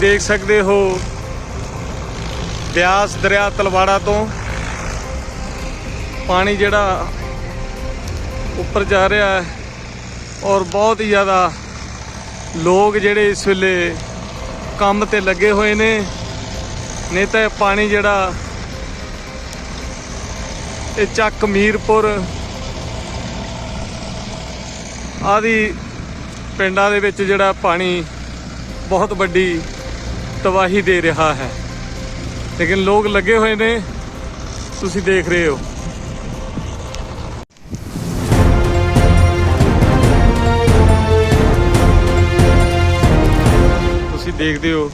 ਦੇਖ ਸਕਦੇ ਹੋ ਬਿਆਸ ਦਰਿਆ ਤਲਵਾੜਾ ਤੋਂ ਪਾਣੀ ਜਿਹੜਾ ਉੱਪਰ ਜਾ ਰਿਹਾ ਹੈ ਔਰ ਬਹੁਤ ਹੀ ਜ਼ਿਆਦਾ ਲੋਕ ਜਿਹੜੇ ਇਸ ਵੇਲੇ ਕੰਮ ਤੇ ਲੱਗੇ ਹੋਏ ਨੇ, ਨਹੀਂ ਤਾਂ ਇਹ ਪਾਣੀ ਜਿਹੜਾ ਇਹ ਚੱਕ ਮੀਰਪੁਰ ਆਦਿ ਪਿੰਡਾਂ ਦੇ ਵਿੱਚ ਜਿਹੜਾ ਪਾਣੀ ਬਹੁਤ ਵੱਡੀ ਤਬਾਹੀ ਦੇ ਰਿਹਾ ਹੈ। ਲੇਕਿਨ ਲੋਕ ਲੱਗੇ ਹੋਏ ਨੇ, ਤੁਸੀਂ ਦੇਖ ਰਹੇ ਹੋ। ਤੁਸੀਂ ਦੇਖਦੇ ਹੋ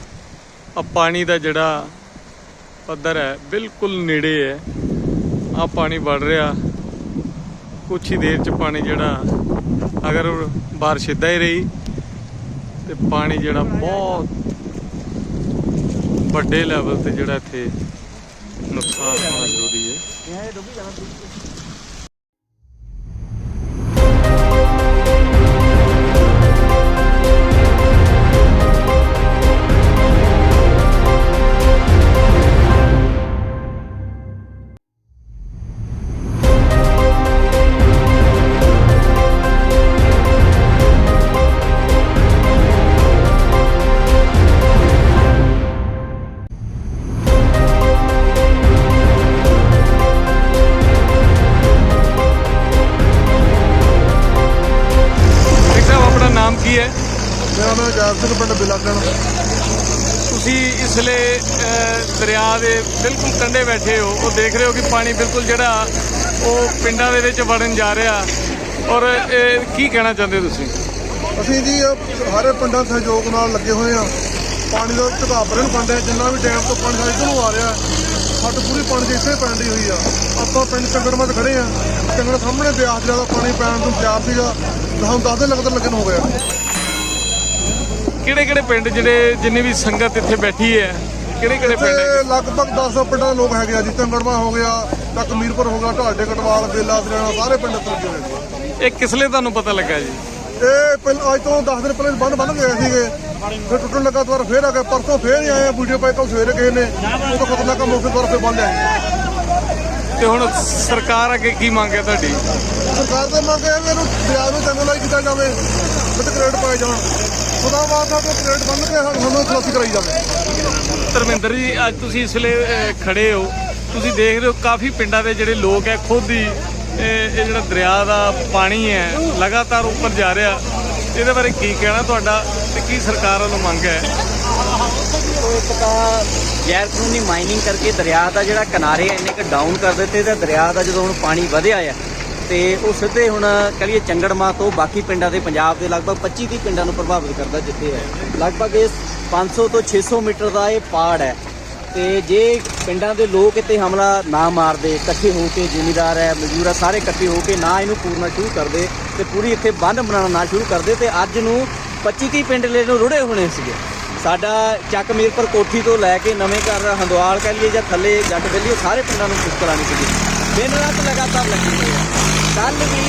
ਆ ਪਾਣੀ ਦਾ ਜਿਹੜਾ ਪੱਧਰ ਹੈ, ਬਿਲਕੁਲ ਨੇੜੇ ਹੈ। ਆ ਪਾਣੀ ਵੜ ਰਿਹਾ। ਕੁਛ ਹੀ ਦੇਰ ਚ ਪਾਣੀ ਜਿਹੜਾ, ਅਗਰ ਬਾਰਿਸ਼ ਇਦਾਂ ਹੀ ਰਹੀ, ਤੇ ਪਾਣੀ ਜਿਹੜਾ ਬਹੁਤ ਵੱਡੇ ਲੈਵਲ ਤੇ ਜਿਹੜਾ ਇੱਥੇ ਨੁਕਸਾਨ ਹੋਣਾ ਜ਼ਰੂਰੀ ਹੈ। ਜਾਰ ਸਿੰਘ ਪਿੰਡ ਬਿਲਾਕਣ ਤੁਸੀਂ ਇਸ ਅਹ, ਦਰਿਆ ਦੇ ਬਿਲਕੁਲ ਕੰਢੇ ਬੈਠੇ ਹੋ। ਉਹ ਦੇਖ ਰਹੇ ਹੋ ਕਿ ਪਾਣੀ ਬਿਲਕੁਲ ਜਿਹੜਾ ਉਹ ਪਿੰਡਾਂ ਦੇ ਵਿੱਚ ਵੜਨ ਜਾ ਰਿਹਾ। ਔਰ ਇਹ ਕੀ ਕਹਿਣਾ ਚਾਹੁੰਦੇ ਹੋ ਤੁਸੀਂ? ਅਸੀਂ ਜੀ ਸਾਰੇ ਪਿੰਡਾਂ ਦੇ ਸਹਿਯੋਗ ਨਾਲ ਲੱਗੇ ਹੋਏ ਆ ਪਾਣੀ ਦਾ ਝੁਕਾਅ ਭਰੇ ਨੂੰ ਪੰਡੇ ਜਿੰਨਾ ਵੀ ਡੈਮ ਤੋਂ ਪਾਣੀ ਸਾਡੇ ਨੂੰ ਆ ਰਿਹਾ ਸਾਡੇ ਪੂਰੀ ਪਾਣੀ ਦੀ ਇੱਥੇ ਪੈਂਦੀ ਹੋਈ ਆ। ਆਪਾਂ ਪਿੰਡ ਚੰਗੜਮਾ 'ਚ ਖੜੇ ਆ ਚੰਗੜ ਸਾਹਮਣੇ ਬਿਆਸ ਜ਼ਿਆਦਾ ਪਾਣੀ ਪੈਣ ਨੂੰ ਤਿਆਰ ਸੀਗਾ। ਸਾਨੂੰ ਦੱਸਦੇ ਲੱਗਦਾ ਲੱਗਣ ਹੋ ਗਿਆ। ਕਿਹੜੇ ਕਿਹੜੇ ਪਿੰਡ ਜਿਹੜੇ ਜਿੰਨੀ ਵੀ ਸੰਗਤ ਇੱਥੇ ਬੈਠੀ ਹੈ? ਕਿਹੜੇ ਕਿਹੜੇ ਪਿੰਡ ਹੈ ਲਗਭਗ 10 ਪਿੰਡਾਂ ਦੇ ਲੋਕ ਹੈਗੇ ਆ ਜੀ ਚੰਗੜਮਾ ਹੋ ਗਿਆ ਤੱਕ ਮੀਰਪੁਰ ਹੋ ਗਿਆ ਢਾਡੇ ਕਟਵਾਲ ਬੇਲਾ ਸਰਿਆਣਾ ਸਾਰੇ ਪਿੰਡ ਇੱਥੇ ਲੱਗੇ ਹੋਏ ਨੇ ਇਹ ਕਿਸ ਲਈ ਤੁਹਾਨੂੰ ਪਤਾ ਲੱਗਾ ਜੀ? ਇਹ ਪਹਿਲਾਂ ਅੱਜ ਤੋਂ 10 ਦਿਨ ਪਹਿਲਾਂ ਬੰਨ ਬੰਨ ਗਏ ਸੀਗੇ। ਫਿਰ ਟੁੱਟਣ ਲੱਗਾ ਦੁਬਾਰਾ ਫੇਰ ਆ ਗਏ ਪਰਸੋਂ ਫੇਰ ਹੀ ਆਏ ਆ ਵੀਡੀਓ ਪਾਈ ਕੱਲ ਸਵੇਰੇ ਕਿਸੇ ਨੇ। ਉਹ ਤਾਂ ਖਤਰਨਾਕ ਮੌਕੇ ਦੁਬਾਰਾ ਫੇਰ ਬੰਨ ਲਿਆ ਤੇ ਹੁਣ ਸਰਕਾਰ ਅੱਗੇ ਕੀ ਮੰਗ ਹੈ ਤੁਹਾਡੀ? ਸਰਕਾਰ ਦਾ ਮੰਗ ਹੈ ਵੀ ਇਹਨੂੰ ਦਰਿਆ ਨੂੰ ਚੈਨਲਾਈਜ਼ ਕੀਤਾ ਜਾਵੇ ਕ੍ਰੇਡ ਪਾਏ ਜਾਣ। ਖੁਦਾ ਵਾਸਤਾ ਕੋਈ ਕ੍ਰੇਡ ਬੰਨ ਕੇ ਸਾਨੂੰ ਖਲਾਸੀ ਕਰਾਈ ਜਾਵੇ। ਧਰਮਿੰਦਰ ਜੀ ਅੱਜ ਤੁਸੀਂ ਇਸ ਵੇਲੇ ਅਹ, ਖੜੇ ਹੋ। ਤੁਸੀਂ ਦੇਖ ਰਹੇ ਹੋ ਕਾਫੀ ਪਿੰਡਾਂ ਦੇ ਜਿਹੜੇ ਲੋਕ ਹੈ ਖੁਦ ਹੀ ਇਹ ਜਿਹੜਾ ਦਰਿਆ ਦਾ ਪਾਣੀ ਹੈ ਲਗਾਤਾਰ ਉੱਪਰ ਜਾ ਰਿਹਾ। ਇਹਦੇ ਬਾਰੇ ਕੀ ਕਹਿਣਾ ਤੁਹਾਡਾ ਤੇ ਕੀ ਸਰਕਾਰ ਵੱਲੋਂ ਮੰਗ ਹੈ ਤੋਂ ਇੱਕ ਤਾਂ ਗੈਰ ਕਾਨੂੰਨੀ ਮਾਈਨਿੰਗ ਕਰਕੇ ਦਰਿਆ ਦਾ ਜਿਹੜਾ ਕਿਨਾਰੇ ਇੰਨੇ ਕ ਡਾਊਨ ਕਰ ਦਿੱਤੇ ਤੇ ਦਰਿਆ ਦਾ ਜਦੋਂ ਹੁਣ ਪਾਣੀ ਵਧਿਆ ਆ ਤੇ ਉਹ ਸਿੱਧੇ ਹੁਣ ਕਹੀਏ ਚੰਗੜਮਾ ਤੋਂ ਬਾਕੀ ਪਿੰਡਾਂ ਦੇ ਪੰਜਾਬ ਦੇ ਲਗਭਗ 25 30 ਪਿੰਡਾਂ ਨੂੰ ਪ੍ਰਭਾਵਿਤ ਕਰਦਾ ਜਿੱਥੇ ਹੈ। ਲਗਭਗ ਇਹ 500 ਤੋਂ 600 ਮੀਟਰ ਦਾ ਇਹ ਪਾੜ ਹੈ। ਤੇ ਜੇ ਪਿੰਡਾਂ ਦੇ ਲੋਕ ਇੱਥੇ ਹਮਲਾ ਨਾ ਮਾਰਦੇ, ਇਕੱਠੇ ਹੋ ਕੇ ਜ਼ਿਮੀਦਾਰ ਹੈ, ਮਜ਼ਦੂਰ ਹੈ, ਸਾਰੇ ਇਕੱਠੇ ਹੋ ਕੇ ਨਾ ਇਹਨੂੰ ਪੂਰਨਾ ਸ਼ੁਰੂ ਕਰਦੇ ਤੇ ਪੂਰੀ ਇੱਥੇ ਬੰਦ ਬਣਾਉਣਾ ਨਾ ਸ਼ੁਰੂ ਕਰਦੇ ਤੇ ਅੱਜ ਨੂੰ 25 30 ਪਿੰਡ ਲੈ ਨੂੰ ਰੁੜੇ ਹੋਣੇ ਸੀਗੇ। ਸਾਡਾ ਚੱਕ ਮੀਰਪੁਰ ਕੋਠੀ ਤੋਂ ਲੈ ਕੇ ਨਵੇਂ ਘਰ, ਹੰਦਵਾਲ ਕਹਿ ਲਈਏ ਜਾਂ ਥੱਲੇ ਜੱਟ ਬੇਲੀ ਉਹ ਸਾਰੇ ਪਿੰਡਾਂ ਨੂੰ ਮੁਸ਼ਕਲ ਆਣੀ ਸੀਗੀ। ਦਿਨ ਰਾਤ ਲਗਾਤਾਰ ਲੱਗੇ ਹੋਏ ਆ। ਕੱਲ ਵੀ,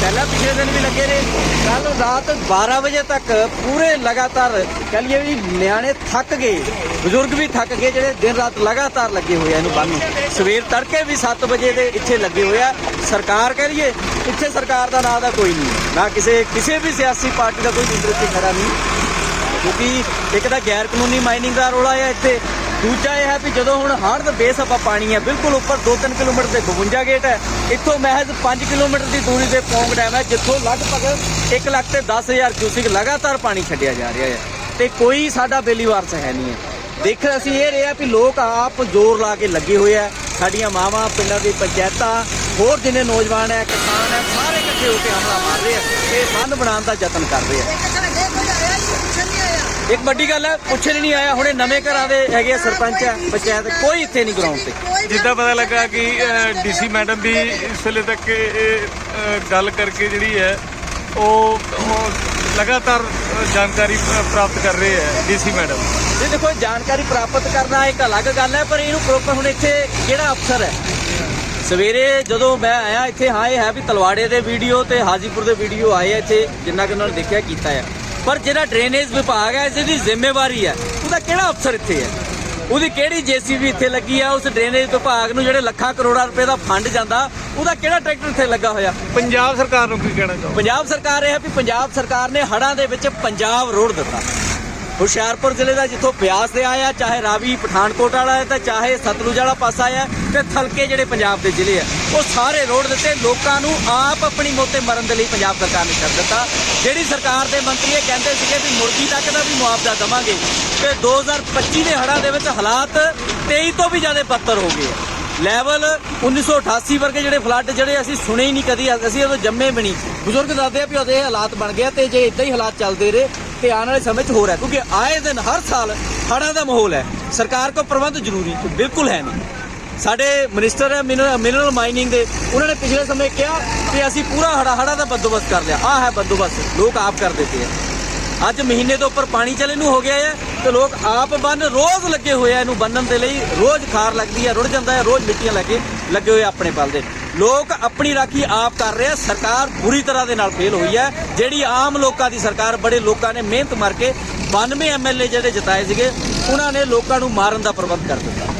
ਪਹਿਲਾਂ ਪਿਛਲੇ ਦਿਨ ਵੀ ਲੱਗੇ ਨੇ ਕੱਲ ਰਾਤ 12 ਵਜੇ ਤੱਕ ਪੂਰੇ ਲਗਾਤਾਰ ਕਹਿ ਲਈਏ ਵੀ ਨਿਆਣੇ ਥੱਕ ਗਏ, ਬਜ਼ੁਰਗ ਵੀ ਥੱਕ ਗਏ, ਜਿਹੜੇ ਦਿਨ ਰਾਤ ਲਗਾਤਾਰ ਲੱਗੇ ਹੋਏ ਆ ਇਹਨੂੰ ਬੰਨ ਸਵੇਰ ਤੜਕੇ ਵੀ 7 ਵਜੇ ਦੇ ਇੱਥੇ ਲੱਗੇ ਹੋਏ ਆ। ਸਰਕਾਰ ਕਹਿ ਲਈਏ, ਇੱਥੇ ਸਰਕਾਰ ਦਾ ਨਾਂ ਦਾ ਕੋਈ ਨਹੀਂ। ਨਾ ਕਿਸੇ ਕਿਸੇ ਵੀ ਸਿਆਸੀ ਪਾਰਟੀ ਦਾ ਕੋਈ ਲੀਡਰ ਇੱਥੇ ਖੜਾ ਨਹੀਂ। ਕਿਉਂਕਿ ਇੱਕ ਤਾਂ ਗੈਰ ਕਾਨੂੰਨੀ ਮਾਈਨਿੰਗ ਦਾ ਰੋਲਾ ਹੈ ਇੱਥੇ। ਦੂਜਾ ਇਹ ਹੈ ਵੀ ਜਦੋਂ ਹੁਣ ਹੜ੍ਹ ਦਾ ਬੇਸ ਆਪਾਂ ਪਾਣੀ ਹੈ ਬਿਲਕੁਲ ਉੱਪਰ 2-3 ਕਿਲੋਮੀਟਰ ਤੇ 52 ਗੇਟ ਹੈ, ਇੱਥੋਂ ਮਹਿਜ਼ 5 ਕਿਲੋਮੀਟਰ ਦੀ ਦੂਰੀ ਤੇ ਪੌਂਗ ਡੈਮ ਹੈ, ਜਿੱਥੋਂ ਲਗਭਗ 1 ਲੱਖ ਤੇ 10000 ਕਿਊਸਿਕ ਲਗਾਤਾਰ ਪਾਣੀ ਛੱਡਿਆ ਜਾ ਰਿਹਾ ਹੈ ਤੇ ਕੋਈ ਸਾਡਾ ਬੇਲੀ ਵਾਰਸ ਹੈ ਨਹੀਂ ਹੈ। ਦੇਖ ਅਸੀਂ ਇਹ ਰਿਹਾ ਵੀ ਲੋਕ ਆਪ ਜ਼ੋਰ ਲਾ ਕੇ ਲੱਗੇ ਹੋਏ ਆ ਸਾਡੀਆਂ ਮਾਵਾਂ, ਪਿੰਡਾਂ ਦੀ ਪੰਚਾਇਤਾਂ, ਹੋਰ ਜਿੰਨੇ ਨੌਜਵਾਨ ਹੈ, ਕਿਸਾਨ ਹੈ, ਸਾਰੇ ਇਕੱਠੇ ਹੋ ਕੇ ਹਮਲਾ ਮਾਰ ਰਹੇ ਆ ਤੇ ਬੰਦ ਬਣਾਉਣ ਦਾ ਯਤਨ ਕਰ ਰਹੇ ਆ ਇੱਕ ਵੱਡੀ ਗੱਲ ਹੈ ਪੁੱਛਣ ਨਹੀਂ ਆਇਆ ਹੁਣੇ ਨਵੇਂ ਘਰਾਂ ਦੇ ਹੈਗੇ ਆ ਸਰਪੰਚ ਹੈ ਪੰਚਾਇਤ ਕੋਈ ਇੱਥੇ ਨਹੀਂ ਗਰਾਊਂਡ ਤੇ। ਜਿੱਦਾਂ ਪਤਾ ਲੱਗਾ ਕਿ ਡੀਸੀ ਮੈਡਮ ਵੀ ਇਸ ਵੇਲੇ ਤੱਕ ਇਹ ਗੱਲ ਕਰਕੇ ਜਿਹੜੀ ਹੈ ਉਹ ਉਹ ਲਗਾਤਾਰ ਜਾਣਕਾਰੀ ਪ੍ਰਾਪਤ ਕਰ ਰਹੇ ਹੈ ਡੀਸੀ ਮੈਡਮ। ਇਹ ਦੇਖੋ ਜਾਣਕਾਰੀ ਪ੍ਰਾਪਤ ਕਰਨਾ ਇੱਕ ਅਲੱਗ ਗੱਲ ਹੈ ਪਰ ਇਹਨੂੰ ਪ੍ਰੋਪਰ ਹੁਣ ਇੱਥੇ ਕਿਹੜਾ ਅਫਸਰ ਹੈ? ਸਵੇਰੇ ਜਦੋਂ ਮੈਂ ਆਇਆ ਇੱਥੇ ਹਾਂ ਇਹ ਹੈ ਵੀ ਤਲਵਾੜੇ ਦੇ ਵੀਡੀਓ ਤੇ ਹਾਜੀਪੁਰ ਦੇ ਵੀਡੀਓ ਆਏ ਆ ਇੱਥੇ ਜਿੰਨਾ ਕਿ ਉਹਨਾਂ ਨੇ ਦੇਖਿਆ ਕੀਤਾ ਹੈ ਪਰ ਜਿਹੜਾ ਡਰੇਨੇਜ ਵਿਭਾਗ ਹੈ ਇਸ ਦੀ ਜ਼ਿੰਮੇਵਾਰੀ ਹੈ। ਉਹਦਾ ਕਿਹੜਾ ਅਫਸਰ ਇੱਥੇ ਹੈ? ਉਹਦੀ ਕਿਹੜੀ ਜੀਸੀਬੀ ਇੱਥੇ ਲੱਗੀ ਆ? ਉਸ ਡਰੇਨੇਜ ਵਿਭਾਗ ਨੂੰ ਜਿਹੜੇ ਲੱਖਾਂ ਕਰੋੜਾਂ ਰੁਪਏ ਦਾ ਫੰਡ ਜਾਂਦਾ ਉਹਦਾ ਕਿਹੜਾ ਟਰੈਕਟਰ ਇੱਥੇ ਲੱਗਾ ਹੋਇਆ? ਪੰਜਾਬ ਸਰਕਾਰ ਨੂੰ ਕੀ ਕਹਿਣਾ ਚਾਹੋ ਪੰਜਾਬ ਸਰਕਾਰ ਇਹ ਹੈ ਵੀ ਪੰਜਾਬ ਸਰਕਾਰ ਨੇ ਹੜ੍ਹਾਂ ਦੇ ਵਿੱਚ ਪੰਜਾਬ ਰੋੜ ਦਿੱਤਾ। ਹੁਸ਼ਿਆਰਪੁਰ ਜ਼ਿਲ੍ਹੇ ਦਾ ਜਿੱਥੋਂ ਬਿਆਸ ਦੇ ਆਇਆ ਚਾਹੇ ਰਾਵੀ ਪਠਾਨਕੋਟ ਵਾਲਾ ਹੈ ਤਾਂ ਚਾਹੇ ਸਤਲੁਜ ਵਾਲਾ ਪਾਸਾ ਹੈ ਤੇ ਥਲਕੇ ਜਿਹੜੇ ਪੰਜਾਬ ਦੇ ਜ਼ਿਲ੍ਹੇ ਆ। ਉਹ ਸਾਰੇ ਰੋਡ ਦਿੱਤੇ ਲੋਕਾਂ ਨੂੰ ਆਪ ਆਪਣੀ ਮੋਤੇ ਮਰਨ ਦੇ ਲਈ ਪੰਜਾਬ ਸਰਕਾਰ ਨੇ ਛੱਡ ਦਿੱਤਾ। ਜਿਹੜੀ ਸਰਕਾਰ ਦੇ ਮੰਤਰੀ ਇਹ ਕਹਿੰਦੇ ਸੀਗੇ ਵੀ ਮੁਰਗੀ ਤੱਕ ਦਾ ਵੀ ਮੁਆਵਜ਼ਾ ਦੇਵਾਂਗੇ। ਤੇ 2025 ਦੇ ਹੜ੍ਹਾਂ ਦੇ ਵਿੱਚ ਹਾਲਾਤ 23 ਤੋਂ ਵੀ ਜ਼ਿਆਦਾ ਬੱਤਰ ਹੋ ਗਏ ਆ। ਲੈਵਲ 1988 ਵਰਗੇ ਜਿਹੜੇ ਫਲੱਡ ਜਿਹੜੇ ਅਸੀਂ ਸੁਣੇ ਹੀ ਨਹੀਂ ਕਦੀ, ਅਸੀਂ ਉਦੋਂ ਜੰਮੇ ਵੀ ਨਹੀਂ। ਬਜ਼ੁਰਗ ਦੱਸਦੇ ਆ ਵੀ ਉਹਦੇ ਹਾਲਾਤ ਬਣ ਗਏ ਤੇ ਜੇ ਇਦਾਂ ਹੀ ਹਾਲਾਤ ਚੱਲਦੇ ਰਹੇ, ਤੇ ਆਉਣ ਵਾਲੇ ਸਮੇਂ 'ਚ ਹੋਰ ਹੈ। ਕਿਉਂਕਿ ਆਏ ਦਿਨ ਹਰ ਸਾਲ ਹੜ੍ਹਾਂ ਦਾ ਮਾਹੌਲ ਹੈ। ਸਰਕਾਰ ਕੋ ਪ੍ਰਬੰਧ ਜ਼ਰੂਰੀ, ਬਿਲਕੁਲ ਹੈ ਨਹੀਂ। ਸਾਡੇ ਮਿਨਿਸਟਰ ਹੈ ਮਿਨਰਲ ਮਾਈਨਿੰਗ ਦੇ। ਉਹਨਾਂ ਨੇ ਪਿਛਲੇ ਸਮੇਂ ਕਿਹਾ ਕਿ ਅਸੀਂ ਪੂਰਾ ਹੜਾ ਹੜਾ ਦਾ ਬੰਦੋਬਸਤ ਕਰ ਲਿਆ। ਆਹ ਹੈ ਬੰਦੋਬਸਤ। ਲੋਕ ਆਪ ਕਰ ਦਿੱਤੇ ਆ। ਅੱਜ ਮਹੀਨੇ ਤੋਂ ਉੱਪਰ ਪਾਣੀ ਚਲੇ ਨੂੰ ਹੋ ਗਿਆ ਹੈ ਤੇ ਲੋਕ ਆਪ ਬੰਨ ਰੋਜ਼ ਲੱਗੇ ਹੋਏ ਆ ਇਹਨੂੰ ਬੰਨਣ ਦੇ ਲਈ। ਰੋਜ਼ ਖਾਰ ਲੱਗਦੀ ਹੈ ਰੁੜ ਜਾਂਦਾ ਹੈ ਰੋਜ਼ ਮਿੱਟੀਆਂ ਲੈ ਕੇ ਲੱਗੇ ਹੋਏ ਆਪਣੇ ਪਲ ਦੇ। ਲੋਕ ਆਪਣੀ ਰਾਖੀ ਆਪ ਕਰ ਰਹੇ ਆ। ਸਰਕਾਰ ਬੁਰੀ ਤਰ੍ਹਾਂ ਦੇ ਨਾਲ ਫੇਲ ਹੋਈ ਹੈ ਜਿਹੜੀ ਆਮ ਲੋਕਾਂ ਦੀ ਸਰਕਾਰ, ਬੜੇ ਲੋਕਾਂ ਨੇ ਮਿਹਨਤ ਮਾਰ ਕੇ 92 ਐਮਐਲਏ ਜਿਹੜੇ ਜਿਤਾਏ ਸੀਗੇ, ਉਹਨਾਂ ਨੇ ਲੋਕਾਂ ਨੂੰ ਮਾਰਨ ਦਾ ਪ੍ਰਬੰਧ ਕਰ ਦਿੱਤਾ।